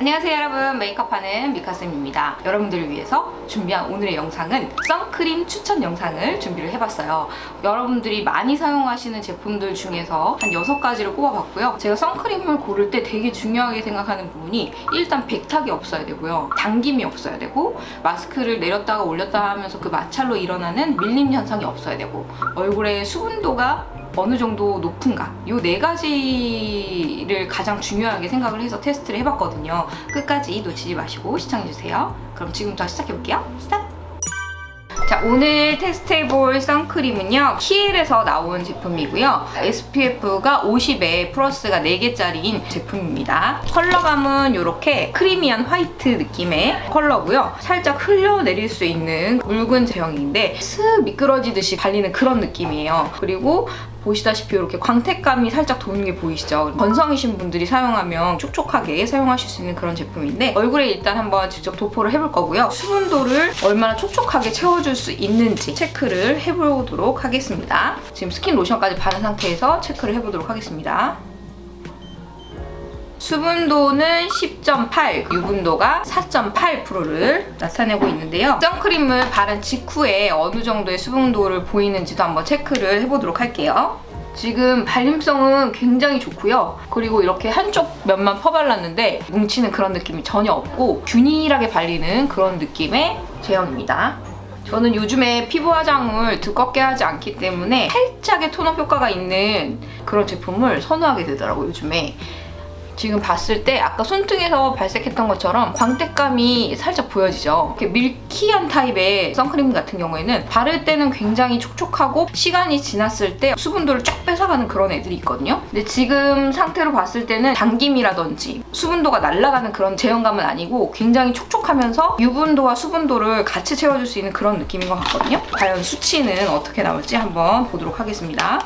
안녕하세요 여러분. 메이크업하는 미카쌤입니다. 여러분들을 위해서 준비한 오늘의 영상은 선크림 추천 영상을 준비를 해봤어요. 여러분들이 많이 사용하시는 제품들 중에서 한 6가지를 꼽아봤고요. 제가 선크림을 고를 때 되게 중요하게 생각하는 부분이 일단 백탁이 없어야 되고요. 당김이 없어야 되고 마스크를 내렸다가 올렸다 하면서 그 마찰로 일어나는 밀림 현상이 없어야 되고 얼굴에 수분도가 어느 정도 높은가. 이네 가지를 가장 중요하게 생각을 해서 테스트를 해봤거든요. 끝까지 놓치지 마시고 시청해주세요. 그럼 지금부터 시작해볼게요. 스타트 자 오늘 테스트해볼 선크림은요 키엘에서 나온 제품이고요. SPF가 50에 플러스가 4개짜리인 제품입니다. 컬러감은 이렇게 크리미한 화이트 느낌의 컬러고요. 살짝 흘려내릴 수 있는 묽은 제형인데 슥 미끄러지듯이 발리는 그런 느낌이에요. 그리고 보시다시피 이렇게 광택감이 살짝 도는 게 보이시죠? 건성이신 분들이 사용하면 촉촉하게 사용하실 수 있는 그런 제품인데 얼굴에 일단 한번 직접 도포를 해볼 거고요. 수분도를 얼마나 촉촉하게 채워줄 수 있는지 체크를 해보도록 하겠습니다. 지금 스킨 로션까지 바른 상태에서 체크를 해보도록 하겠습니다. 수분도는 10.8, 유분도가 4.8%를 나타내고 있는데요. 선크림을 바른 직후에 어느 정도의 수분도를 보이는지도 한번 체크를 해보도록 할게요. 지금 발림성은 굉장히 좋고요. 그리고 이렇게 한쪽 면만 퍼발랐는데 뭉치는 그런 느낌이 전혀 없고 균일하게 발리는 그런 느낌의 제형입니다. 저는 요즘에 피부 화장을 두껍게 하지 않기 때문에 살짝의 톤업 효과가 있는 그런 제품을 선호하게 되더라고요, 요즘에. 지금 봤을 때 아까 손등에서 발색했던 것처럼 광택감이 살짝 보여지죠. 이렇게 밀키한 타입의 선크림 같은 경우에는 바를 때는 굉장히 촉촉하고 시간이 지났을 때 수분도를 쫙 뺏어가는 그런 애들이 있거든요. 근데 지금 상태로 봤을 때는 당김이라든지 수분도가 날아가는 그런 제형감은 아니고 굉장히 촉촉하면서 유분도와 수분도를 같이 채워줄 수 있는 그런 느낌인 것 같거든요. 과연 수치는 어떻게 나올지 한번 보도록 하겠습니다.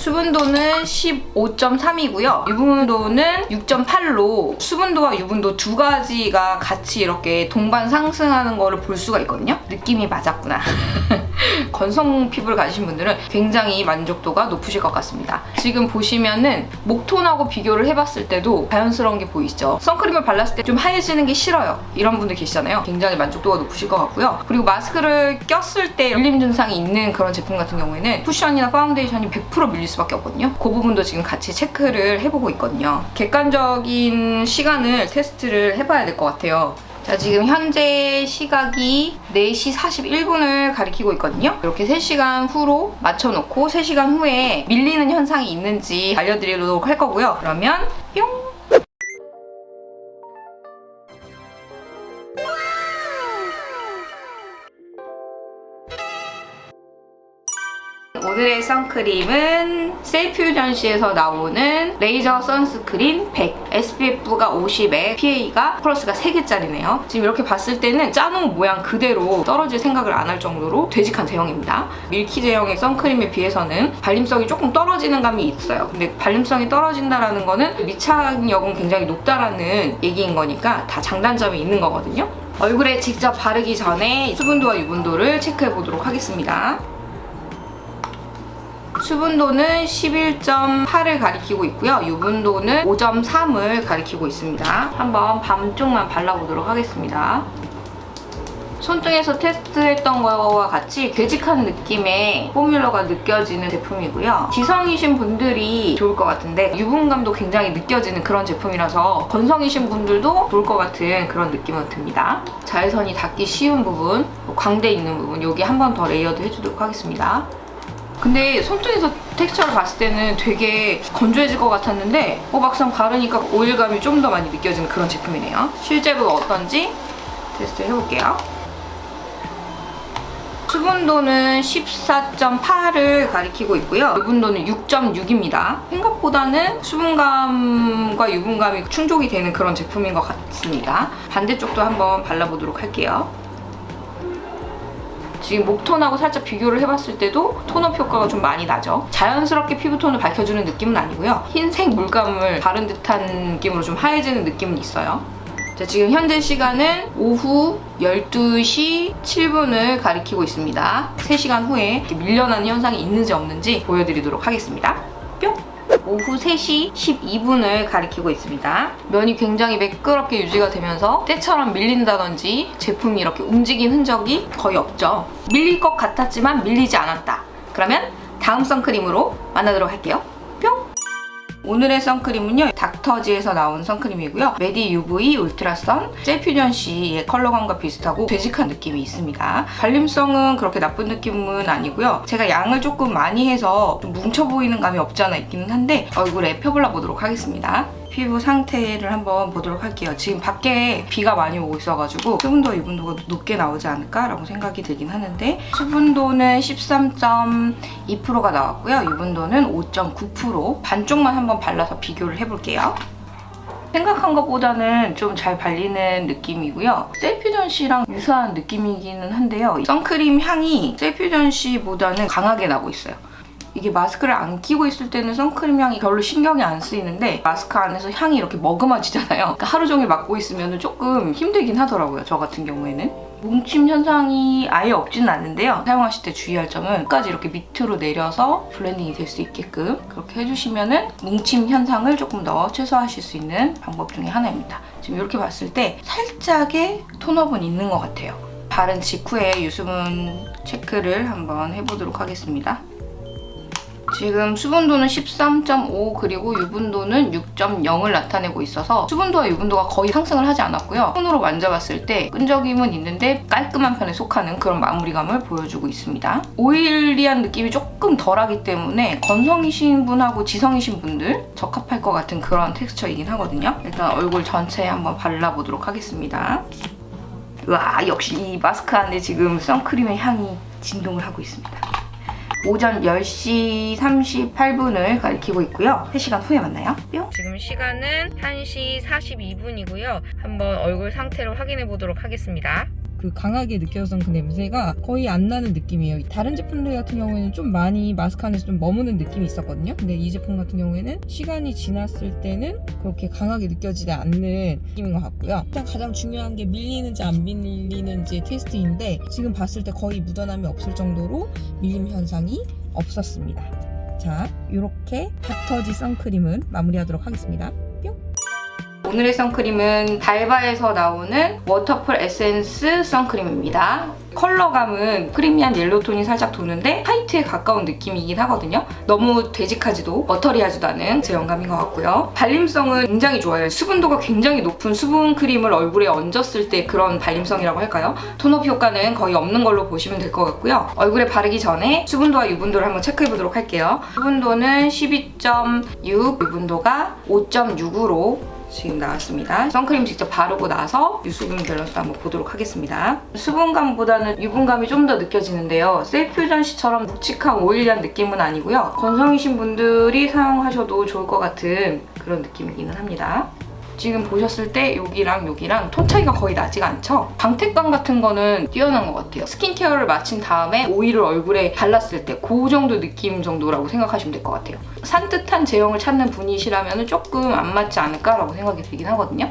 수분도는 15.3이고요. 유분도는 6.8로 수분도와 유분도 두 가지가 같이 이렇게 동반 상승하는 거를 볼 수가 있거든요. 느낌이 맞았구나. 건성 피부를 가지신 분들은 굉장히 만족도가 높으실 것 같습니다. 지금 보시면은 목톤하고 비교를 해봤을 때도 자연스러운 게 보이시죠? 선크림을 발랐을 때 좀 하얘지는 게 싫어요. 이런 분들 계시잖아요. 굉장히 만족도가 높으실 것 같고요. 그리고 마스크를 꼈을 때 밀림 증상이 있는 그런 제품 같은 경우에는 쿠션이나 파운데이션이 100% 밀릴 수밖에 없거든요. 그 부분도 지금 같이 체크를 해보고 있거든요. 객관적인 시간을 테스트를 해봐야 될 것 같아요. 자, 지금 현재 시각이 4시 41분을 가리키고 있거든요. 이렇게 3시간 후로 맞춰놓고 3시간 후에 밀리는 현상이 있는지 알려드리도록 할 거고요. 그러면 뿅! 오늘의 선크림은 셀퓨전시에서 나오는 레이저 선스크린 100 SPF가 50에 PA가 플러스가 3개짜리네요. 지금 이렇게 봤을 때는 짜놓은 모양 그대로 떨어질 생각을 안 할 정도로 되직한 제형입니다. 밀키 제형의 선크림에 비해서는 발림성이 조금 떨어지는 감이 있어요. 근데 발림성이 떨어진다라는 거는 미착력은 굉장히 높다라는 얘기인 거니까 다 장단점이 있는 거거든요. 얼굴에 직접 바르기 전에 수분도와 유분도를 체크해 보도록 하겠습니다 수분도는 11.8을 가리키고 있고요. 유분도는 5.3을 가리키고 있습니다. 한번 반쪽만 발라보도록 하겠습니다. 손등에서 테스트했던 거와 같이 되직한 느낌의 포뮬러가 느껴지는 제품이고요. 지성이신 분들이 좋을 것 같은데 유분감도 굉장히 느껴지는 그런 제품이라서 건성이신 분들도 좋을 것 같은 그런 느낌은 듭니다. 자외선이 닿기 쉬운 부분, 광대 있는 부분 여기 한 번 더 레이어드 해주도록 하겠습니다. 근데 손등에서 텍스처를 봤을 때는 되게 건조해질 것 같았는데 어, 막상 바르니까 오일감이 좀 더 많이 느껴지는 그런 제품이네요. 실제로 어떤지 테스트 해볼게요. 수분도는 14.8을 가리키고 있고요. 유분도는 6.6입니다. 생각보다는 수분감과 유분감이 충족이 되는 그런 제품인 것 같습니다. 반대쪽도 한번 발라보도록 할게요. 지금 목톤하고 살짝 비교를 해봤을 때도 톤업 효과가 좀 많이 나죠. 자연스럽게 피부톤을 밝혀주는 느낌은 아니고요. 흰색 물감을 바른 듯한 느낌으로 좀 하얘지는 느낌은 있어요. 자, 지금 현재 시간은 오후 12시 7분을 가리키고 있습니다. 3시간 후에 밀려나는 현상이 있는지 없는지 보여드리도록 하겠습니다. 뿅! 오후 3시 12분을 가리키고 있습니다. 면이 굉장히 매끄럽게 유지가 되면서 때처럼 밀린다든지 제품이 이렇게 움직인 흔적이 거의 없죠. 밀릴 것 같았지만 밀리지 않았다. 그러면 다음 선크림으로 만나도록 할게요. 뿅! 오늘의 선크림은요 닥터지에서 나온 선크림이고요. 메디 UV 울트라선 셀퓨전 C의 컬러감과 비슷하고 되직한 느낌이 있습니다. 발림성은 그렇게 나쁜 느낌은 아니고요. 제가 양을 조금 많이 해서 좀 뭉쳐 보이는 감이 없지 않아 있기는 한데 얼굴에 펴발라 보도록 하겠습니다 피부 상태를 한번 보도록 할게요 지금 밖에 비가 많이 오고 있어가지고 수분도 유분도가 높게 나오지 않을까라고 생각이 들긴 하는데 수분도는 13.2%가 나왔고요 유분도는 5.9% 반쪽만 한번 발라서 비교를 해볼게요 생각한 것보다는 좀 잘 발리는 느낌이고요. 셀퓨전 C랑 유사한 느낌이기는 한데요. 선크림 향이 셀퓨전 C보다는 강하게 나고 있어요. 이게 마스크를 안 끼고 있을 때는 선크림 향이 별로 신경이 안 쓰이는데 마스크 안에서 향이 이렇게 머금어지잖아요. 그러니까 하루 종일 맡고 있으면 조금 힘들긴 하더라고요. 저 같은 경우에는. 뭉침 현상이 아예 없지는 않는데요. 사용하실 때 주의할 점은 끝까지 이렇게 밑으로 내려서 블렌딩이 될 수 있게끔 그렇게 해주시면은 뭉침 현상을 조금 더 최소화하실 수 있는 방법 중에 하나입니다. 지금 이렇게 봤을 때 살짝의 톤업은 있는 것 같아요. 바른 직후에 유수분 체크를 한번 해보도록 하겠습니다. 지금 수분도는 13.5 그리고 유분도는 6.0을 나타내고 있어서 수분도와 유분도가 거의 상승을 하지 않았고요. 손으로 만져봤을 때 끈적임은 있는데 깔끔한 편에 속하는 그런 마무리감을 보여주고 있습니다. 오일리한 느낌이 조금 덜하기 때문에 건성이신 분하고 지성이신 분들 적합할 것 같은 그런 텍스처이긴 하거든요. 일단 얼굴 전체에 한번 발라보도록 하겠습니다. 와 역시 이 마스크 안에 지금 선크림의 향이 진동을 하고 있습니다. 오전 10시 38분을 가리키고 있고요. 3시간 후에 만나요. 뿅! 지금 시간은 1시 42분이고요. 한번 얼굴 상태를 확인해 보도록 하겠습니다. 그 강하게 느껴졌던 그 냄새가 거의 안 나는 느낌이에요. 다른 제품들 같은 경우에는 좀 많이 마스크 안에서 좀 머무는 느낌이 있었거든요. 근데 이 제품 같은 경우에는 시간이 지났을 때는 그렇게 강하게 느껴지지 않는 느낌인 것 같고요. 일단 가장 중요한 게 밀리는지 안 밀리는지 테스트인데 지금 봤을 때 거의 묻어남이 없을 정도로 밀림 현상이 없었습니다. 자, 이렇게 닥터지 선크림은 마무리하도록 하겠습니다. 뿅! 오늘의 선크림은 달바에서 나오는 워터풀 에센스 선크림입니다. 컬러감은 크리미한 옐로톤이 살짝 도는데 화이트에 가까운 느낌이긴 하거든요. 너무 되직하지도 버터리하지도 않은 제형감인 것 같고요. 발림성은 굉장히 좋아요. 수분도가 굉장히 높은 수분 크림을 얼굴에 얹었을 때 그런 발림성이라고 할까요? 톤업 효과는 거의 없는 걸로 보시면 될 것 같고요. 얼굴에 바르기 전에 수분도와 유분도를 한번 체크해 보도록 할게요. 수분도는 12.6, 유분도가 5.6으로 지금 나왔습니다. 선크림 직접 바르고 나서 유수분 밸런스도 한번 보도록 하겠습니다. 수분감보다는 유분감이 좀 더 느껴지는데요. 셀퓨전 C처럼 묵직한 오일리한 느낌은 아니고요. 건성이신 분들이 사용하셔도 좋을 것 같은 그런 느낌이기는 합니다. 지금 보셨을 때 여기랑 여기랑 톤 차이가 거의 나지가 않죠? 광택감 같은 거는 뛰어난 것 같아요. 스킨케어를 마친 다음에 오일을 얼굴에 발랐을 때 그 정도 느낌 정도라고 생각하시면 될 것 같아요. 산뜻한 제형을 찾는 분이시라면 조금 안 맞지 않을까라고 생각이 들긴 하거든요.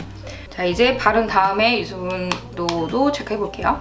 자 이제 바른 다음에 유수분도도 체크해볼게요.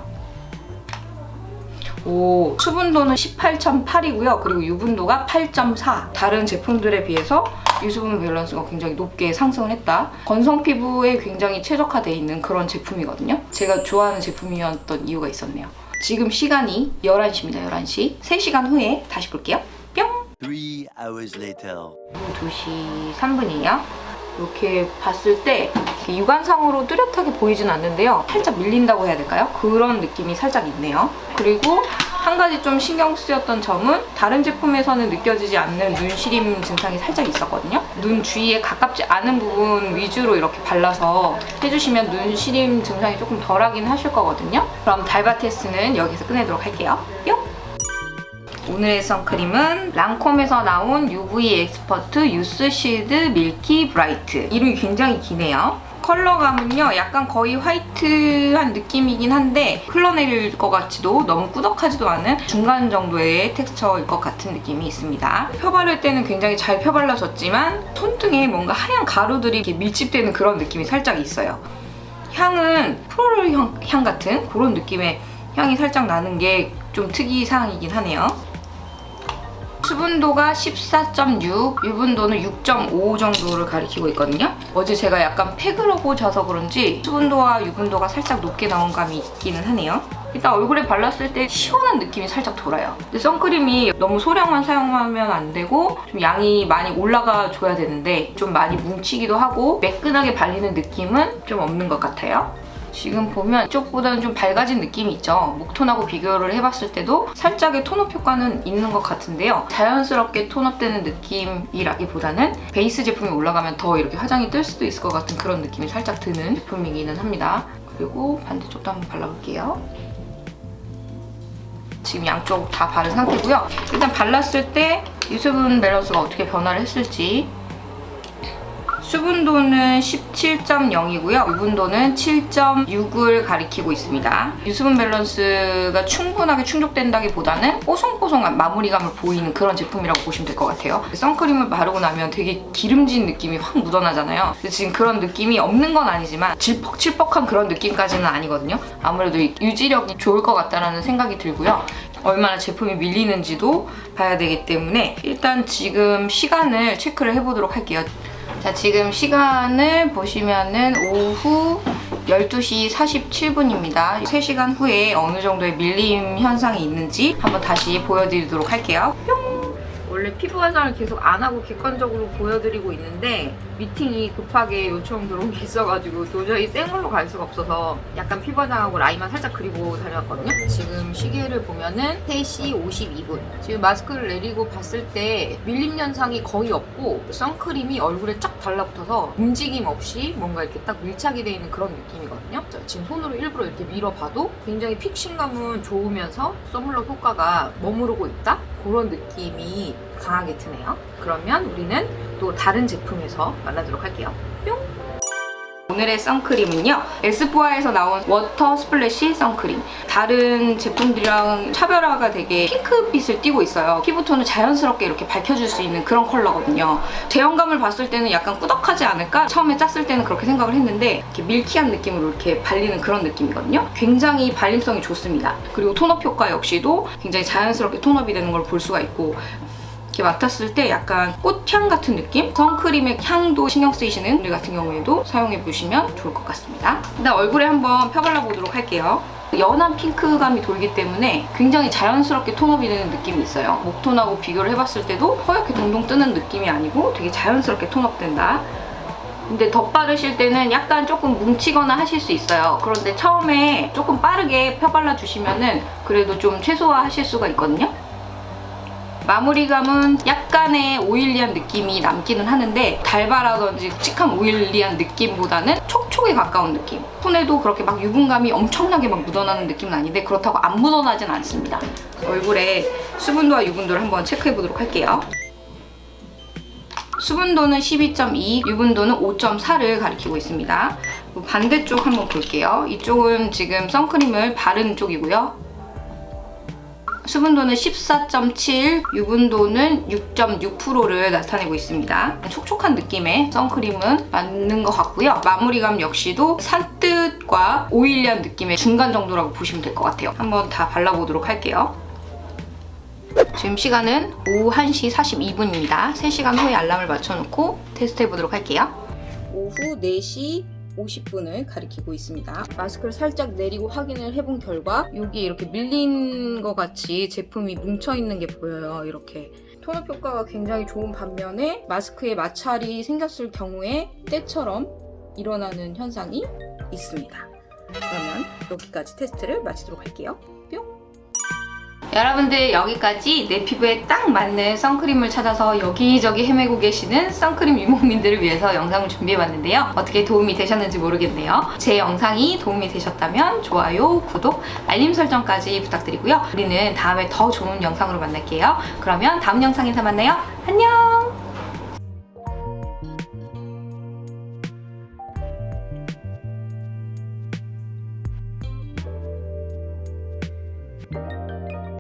오, 수분도는 18.8이고요. 그리고 유분도가 8.4. 다른 제품들에 비해서 유수분 밸런스가 굉장히 높게 상승을 했다. 건성 피부에 굉장히 최적화되어 있는 그런 제품이거든요. 제가 좋아하는 제품이었던 이유가 있었네요. 지금 시간이 11시입니다. 11시. 3시간 후에 다시 볼게요. 뿅! Three hours later. 오후 2시 3분이에요. 이렇게 봤을 때 이렇게 육안상으로 뚜렷하게 보이진 않는데요. 살짝 밀린다고 해야 될까요? 그런 느낌이 살짝 있네요. 그리고 한 가지 좀 신경 쓰였던 점은 다른 제품에서는 느껴지지 않는 눈 시림 증상이 살짝 있었거든요. 눈 주위에 가깝지 않은 부분 위주로 이렇게 발라서 해주시면 눈 시림 증상이 조금 덜하긴 하실 거거든요. 그럼 달바 테스트는 여기서 끝내도록 할게요. 뿅! 오늘의 선크림은 랑콤에서 나온 UV 엑스퍼트 유스 실드 밀키 브라이트. 이름이 굉장히 기네요. 컬러감은요 약간 거의 화이트한 느낌이긴 한데 흘러내릴 것 같지도 너무 꾸덕하지도 않은 중간 정도의 텍스처일 것 같은 느낌이 있습니다. 펴바를 때는 굉장히 잘 펴발라졌지만 손등에 뭔가 하얀 가루들이 이렇게 밀집되는 그런 느낌이 살짝 있어요. 향은 프로롤 향, 향 같은 그런 느낌의 향이 살짝 나는 게 좀 특이사항이긴 하네요 수분도가 14.6, 유분도는 6.5 정도를 가리키고 있거든요. 어제 제가 약간 팩을 하고 자서 그런지 수분도와 유분도가 살짝 높게 나온 감이 있기는 하네요. 일단 얼굴에 발랐을 때 시원한 느낌이 살짝 돌아요. 근데 선크림이 너무 소량만 사용하면 안 되고 좀 양이 많이 올라가 줘야 되는데 좀 많이 뭉치기도 하고 매끈하게 발리는 느낌은 좀 없는 것 같아요. 지금 보면 이쪽보다는 좀 밝아진 느낌이 있죠. 목톤하고 비교를 해봤을 때도 살짝의 톤업 효과는 있는 것 같은데요. 자연스럽게 톤업되는 느낌이라기보다는 베이스 제품이 올라가면 더 이렇게 화장이 뜰 수도 있을 것 같은 그런 느낌이 살짝 드는 제품이기는 합니다. 그리고 반대쪽도 한번 발라볼게요. 지금 양쪽 다 바른 상태고요. 일단 발랐을 때 유수분 밸런스가 어떻게 변화를 했을지 수분도는 17.0이고요. 유분도는 7.6을 가리키고 있습니다. 유수분 밸런스가 충분하게 충족된다기보다는 뽀송뽀송한 마무리감을 보이는 그런 제품이라고 보시면 될 것 같아요. 선크림을 바르고 나면 되게 기름진 느낌이 확 묻어나잖아요. 근데 지금 그런 느낌이 없는 건 아니지만 질퍽질퍽한 그런 느낌까지는 아니거든요. 아무래도 이 유지력이 좋을 것 같다라는 생각이 들고요. 얼마나 제품이 밀리는지도 봐야 되기 때문에 일단 지금 시간을 체크를 해보도록 할게요. 자, 지금 시간을 보시면은 오후 12시 47분입니다. 3시간 후에 어느 정도의 밀림 현상이 있는지 한번 다시 보여드리도록 할게요. 뿅! 원래 피부 화장을 계속 안 하고 객관적으로 보여드리고 있는데 미팅이 급하게 요청 들어온 게 있어가지고 도저히 생얼로 갈 수가 없어서 약간 피부 화장하고 라인만 살짝 그리고 다녔거든요. 지금 시계를 보면은 3시 52분. 지금 마스크를 내리고 봤을 때 밀림 현상이 거의 없고 선크림이 얼굴에 쫙 달라붙어서 움직임 없이 뭔가 이렇게 딱 밀착이 되어 있는 그런 느낌이거든요. 자, 지금 손으로 일부러 이렇게 밀어봐도 굉장히 픽싱감은 좋으면서 선블록 효과가 머무르고 있다? 그런 느낌이 강하게 드네요. 그러면 우리는 또 다른 제품에서 만나도록 할게요. 뿅! 오늘의 선크림은요 에스쁘아에서 나온 워터 스플래시 선크림. 다른 제품들이랑 차별화가 되게 핑크빛을 띠고 있어요. 피부톤을 자연스럽게 이렇게 밝혀줄 수 있는 그런 컬러거든요. 제형감을 봤을 때는 약간 꾸덕하지 않을까? 처음에 짰을 때는 그렇게 생각을 했는데 이렇게 밀키한 느낌으로 이렇게 발리는 그런 느낌이거든요. 굉장히 발림성이 좋습니다. 그리고 톤업 효과 역시도 굉장히 자연스럽게 톤업이 되는 걸 볼 수가 있고 이렇게 맡았을 때 약간 꽃향 같은 느낌? 선크림의 향도 신경 쓰이시는 분들 같은 경우에도 사용해 보시면 좋을 것 같습니다. 일단 얼굴에 한번 펴발라 보도록 할게요. 연한 핑크감이 돌기 때문에 굉장히 자연스럽게 톤업이 되는 느낌이 있어요. 목톤하고 비교를 해봤을 때도 허옇게 동동 뜨는 느낌이 아니고 되게 자연스럽게 톤업된다. 근데 덧바르실 때는 약간 조금 뭉치거나 하실 수 있어요. 그런데 처음에 조금 빠르게 펴발라 주시면은 그래도 좀 최소화하실 수가 있거든요. 마무리감은 약간의 오일리한 느낌이 남기는 하는데 달달하던지 묵직한 오일리한 느낌보다는 촉촉에 가까운 느낌. 손에도 그렇게 막 유분감이 엄청나게 막 묻어나는 느낌은 아닌데 그렇다고 안 묻어나진 않습니다. 얼굴에 수분도와 유분도를 한번 체크해 보도록 할게요. 수분도는 12.2, 유분도는 5.4를 가리키고 있습니다. 반대쪽 한번 볼게요. 이쪽은 지금 선크림을 바른 쪽이고요. 수분도는 14.7, 유분도는 6.6%를 나타내고 있습니다. 촉촉한 느낌의 선크림은 맞는 것 같고요. 마무리감 역시도 산뜻과 오일리한 느낌의 중간 정도라고 보시면 될 것 같아요. 한번 다 발라보도록 할게요. 지금 시간은 오후 1시 42분입니다. 3시간 후에 알람을 맞춰놓고 테스트해보도록 할게요. 오후 4시 50분을 가리키고 있습니다. 마스크를 살짝 내리고 확인을 해본 결과 여기 이렇게 밀린 것 같이 제품이 뭉쳐있는 게 보여요. 이렇게. 톤업 효과가 굉장히 좋은 반면에 마스크에 마찰이 생겼을 경우에 때처럼 일어나는 현상이 있습니다. 그러면 여기까지 테스트를 마치도록 할게요. 뿅! 여러분들 여기까지 내 피부에 딱 맞는 선크림을 찾아서 여기저기 헤매고 계시는 선크림 유목민들을 위해서 영상을 준비해봤는데요. 어떻게 도움이 되셨는지 모르겠네요. 제 영상이 도움이 되셨다면 좋아요, 구독, 알림 설정까지 부탁드리고요. 우리는 다음에 더 좋은 영상으로 만날게요. 그러면 다음 영상에서 만나요. 안녕!